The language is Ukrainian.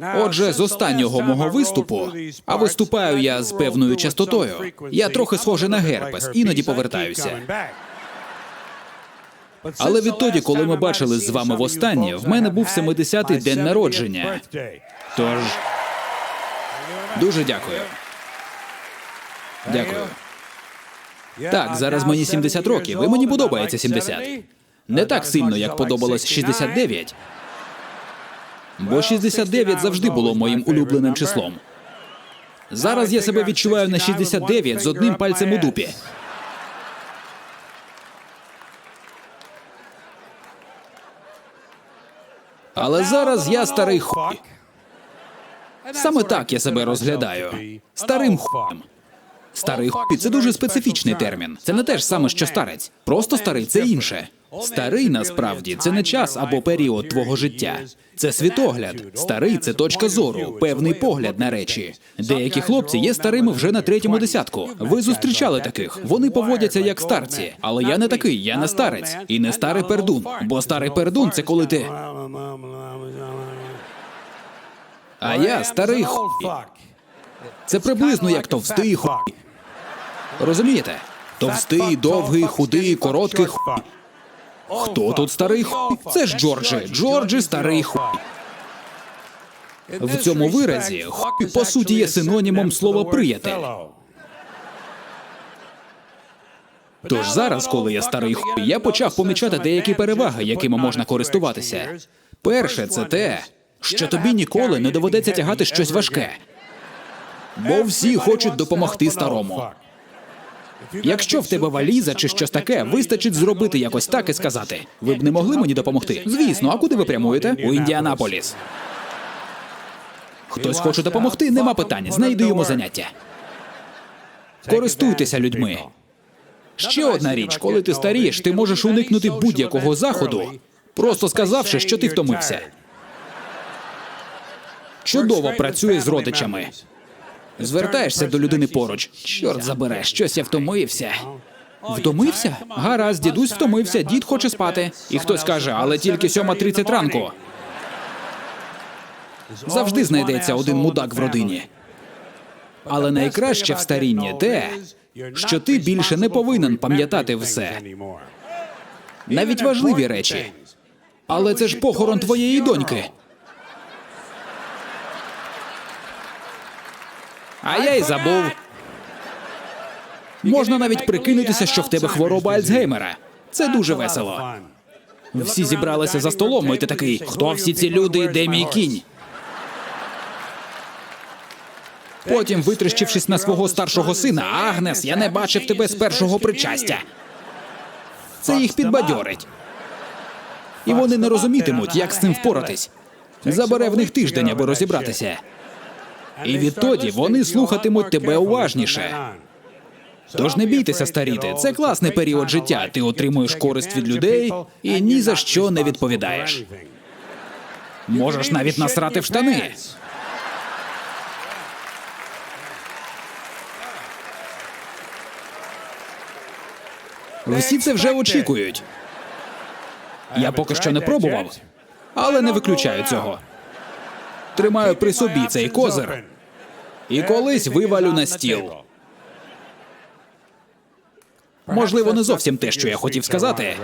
Отже, з останнього мого виступу, а виступаю я з певною частотою, я трохи схожий на герпес, іноді повертаюся. Але відтоді, коли ми бачились з вами востаннє, в мене був 70-й день народження. Тож дуже дякую. Дякую. Так, зараз мені 70 років, і мені подобається 70. Не так сильно, як подобалось 69. Бо 69 завжди було моїм улюбленим числом. Зараз я себе відчуваю на 69 з одним пальцем у дупі. Але зараз я старий хуй. Саме так я себе розглядаю. Старим хуєм. Старий хуй це дуже специфічний термін. Це не те ж саме, що старець. Просто старий це інше. Старий насправді це не час або період твого життя. Це світогляд. Старий це точка зору, певний погляд на речі. Деякі хлопці є старими вже на третьому десятку. Ви зустрічали таких. Вони поводяться як старці. Але я не такий, я не старець. І не старий пердун. Бо старий пердун це коли ти. А я старий хуй. Це приблизно як товстий хуй. Розумієте? Товстий, довгий, худий, короткий хуй. Хто тут старий хуй? Це ж Джорджі. Джорджі старий хуй. В цьому виразі хуй по суті є синонімом слова приятель. Тож зараз, коли я старий хуй, я почав помічати деякі переваги, якими можна користуватися. Перше, це те, що тобі ніколи не доведеться тягати щось важке. Бо всі хочуть допомогти старому. Якщо в тебе валіза чи щось таке, вистачить зробити якось так і сказати: ви б не могли мені допомогти? Звісно, а куди ви прямуєте? У Індіанаполіс. Хтось хоче допомогти, нема питань. Знайдуємо заняття. Користуйтеся людьми. Ще одна річ, коли ти старієш, ти можеш уникнути будь-якого заходу, просто сказавши, що ти втомився. Чудово працює з родичами. Звертаєшся до людини поруч. Чорт забере, щось я втомився. Втомився? Гаразд, дідусь втомився, дід хоче спати. І хтось каже, але тільки 7.30 ранку. Завжди знайдеться один мудак в родині. Але найкраще в старінні те, що ти більше не повинен пам'ятати все, навіть важливі речі. Але це ж похорон твоєї доньки. А я й забув. Можна навіть прикинутися, що в тебе хвороба Альцгеймера. Це дуже весело. Всі зібралися за столом, і ти такий, хто всі ці люди, де мій кінь? Потім, витріщившись на свого старшого сина, Агнес, я не бачив тебе з першого причастя. Це їх підбадьорить. І вони не розумітимуть, як з цим впоратись. Забере в них тиждень, аби розібратися. І відтоді вони слухатимуть тебе уважніше. Тож не бійтеся старіти. Це класний період життя. Ти отримуєш користь від людей і ні за що не відповідаєш. Можеш навіть насрати в штани. Всі це вже очікують. Я поки що не пробував, але не виключаю цього. Тримаю при собі цей козир і колись вивалю на стіл. Можливо, не зовсім те, що я хотів сказати,